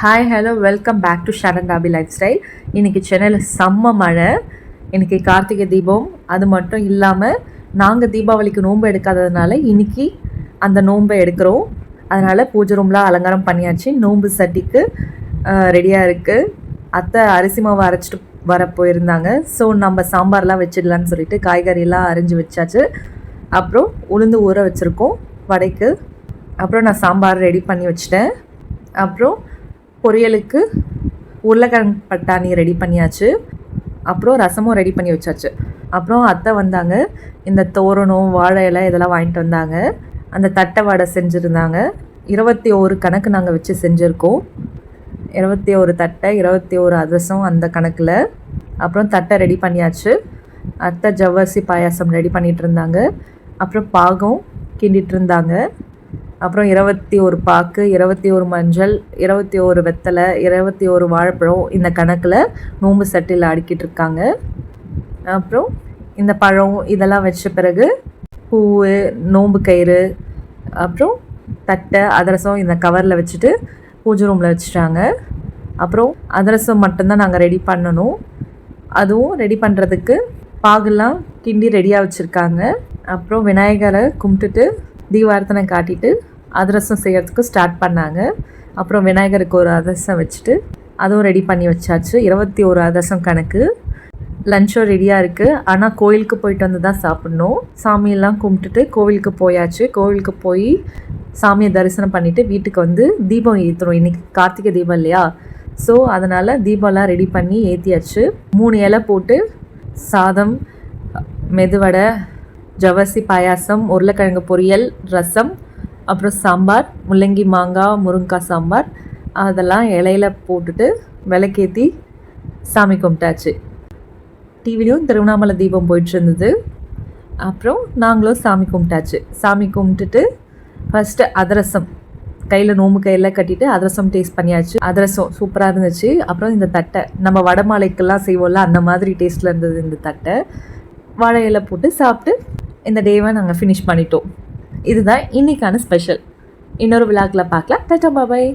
Hi hello welcome back to Sharan lifestyle இன்றைக்கி சென்னையில் செம்ம மழை. இன்றைக்கி கார்த்திகை தீபம். அது மட்டும் இல்லாமல் நாங்கள் தீபாவளிக்கு நோன்பு எடுக்காததுனால இன்றைக்கி அந்த நோன்பை எடுக்கிறோம். அதனால் பூஜை ரூம்லாம் அலங்காரம் பண்ணியாச்சு. நோன்பு சட்டிக்கு ரெடியாக இருக்குது அத்தை அரிசி மாவு அரைச்சிட்டு வர போயிருந்தாங்க. ஸோ நம்ம சாம்பார்லாம் வச்சிடலான்னு சொல்லிட்டு காய்கறியெல்லாம் அரிஞ்சு வச்சாச்சு. அப்புறம் உளுந்து ஊற வச்சுருக்கோம் வடைக்கு. அப்புறம் நான் சாம்பார் ரெடி பண்ணி வச்சிட்டேன். அப்புறம் பொரியலுக்கு உருளைக்கிழங்கு பட்டாணி ரெடி பண்ணியாச்சு. அப்புறம் ரசமும் ரெடி பண்ணி வச்சாச்சு. அப்புறம் அத்தை வந்தாங்க. இந்த தோரணம் வாழை இலை இதெல்லாம் வாங்கிட்டு வந்தாங்க. அந்த தட்டை வடை செஞ்சுருந்தாங்க. இருபத்தி ஒரு கணக்கு நாங்கள் வச்சு செஞ்சுருக்கோம். இருபத்தி ஒரு தட்டை இருபத்தி ஒரு அதிரசம் அந்த கணக்கில். அப்புறம் தட்டை ரெடி பண்ணியாச்சு. அத்தை ஜவ்வரிசி பாயாசம் ரெடி பண்ணிகிட்டு இருந்தாங்க. அப்புறம் பாகம் கிண்டிகிட்ருந்தாங்க இருந்தாங்க. அப்புறம் இருபத்தி ஒரு பாக்கு இருபத்தி ஒரு மஞ்சள் இருபத்தி ஒரு வெத்தலை இருபத்தி ஒரு வாழைப்பழம் இந்த கணக்கில் நோம்பு சட்டியில் அடுக்கிட்டு இருக்காங்க. அப்புறம் இந்த பழம் இதெல்லாம் வச்ச பிறகு பூ நோம்பு கயிறு அப்புறம் தட்டை அதிரசம் இந்த கவரில் வச்சுட்டு பூஜை ரூமில் வச்சுட்டாங்க. அப்புறம் அதிரசம் மட்டும்தான் நாங்கள் ரெடி பண்ணணும். அதுவும் ரெடி பண்ணுறதுக்கு பாகுலாம் கிண்டி ரெடியாக வச்சுருக்காங்க. அப்புறம் விநாயகரை கும்பிட்டுட்டு தீபார்த்தனை காட்டிட்டு அதிரசம் செய்கிறதுக்கு ஸ்டார்ட் பண்ணாங்க. அப்புறம் விநாயகருக்கு ஒரு அதிரசம் வச்சுட்டு அதுவும் ரெடி பண்ணி வச்சாச்சு. இருபத்தி ஒரு அதிரசம் கணக்கு. லஞ்சும் ரெடியாக இருக்குது ஆனால் கோயிலுக்கு போயிட்டு வந்து தான் சாப்பிட்ணும். சாமியெல்லாம் கும்பிட்டுட்டு கோவிலுக்கு போயாச்சு. கோவிலுக்கு போய் சாமியை தரிசனம் பண்ணிவிட்டு வீட்டுக்கு வந்து தீபம் ஏற்றுறோம் இன்றைக்கி கார்த்திகை தீபம் இல்லையா? ஸோ அதனால் தீபம்லாம் ரெடி பண்ணி ஏற்றியாச்சு மூணு இலை போட்டு சாதம் மெதுவடை ஜவசி பாயாசம் உருளைக்கிழங்கு பொரியல் ரசம் அப்புறம் சாம்பார் முள்ளங்கி மாங்காய் முருங்காய் சாம்பார். அதெல்லாம் இலையில போட்டுட்டு விளக்கேற்றி சாமி கும்பிட்டாச்சு. டிவிலையும் திருவண்ணாமலை தீபம் போயிட்டு இருந்தது. அப்புறம் நாங்களும் சாமி கும்பிட்டாச்சு. சாமி கும்பிட்டுட்டு ஃபஸ்ட்டு அதிரசம். கையில் நோம்பு கையில் கட்டிட்டு அதிரசம் டேஸ்ட் பண்ணியாச்சு. அதிரசம் சூப்பராக இருந்துச்சு. அப்புறம் இந்த தட்டை. நம்ம வடமாலைக்கெல்லாம் செய்வோம்ல அந்த மாதிரி டேஸ்ட்டில் இருந்தது இந்த தட்டை. வாழை இலை போட்டு சாப்பிட்டு இந்த டேவை நாங்கள் ஃபினிஷ் பண்ணிட்டோம். இதுதான் இன்றைக்கான ஸ்பெஷல் இன்னொரு விழாக்கில் பார்க்கலாம். டாட்டா பாபாய்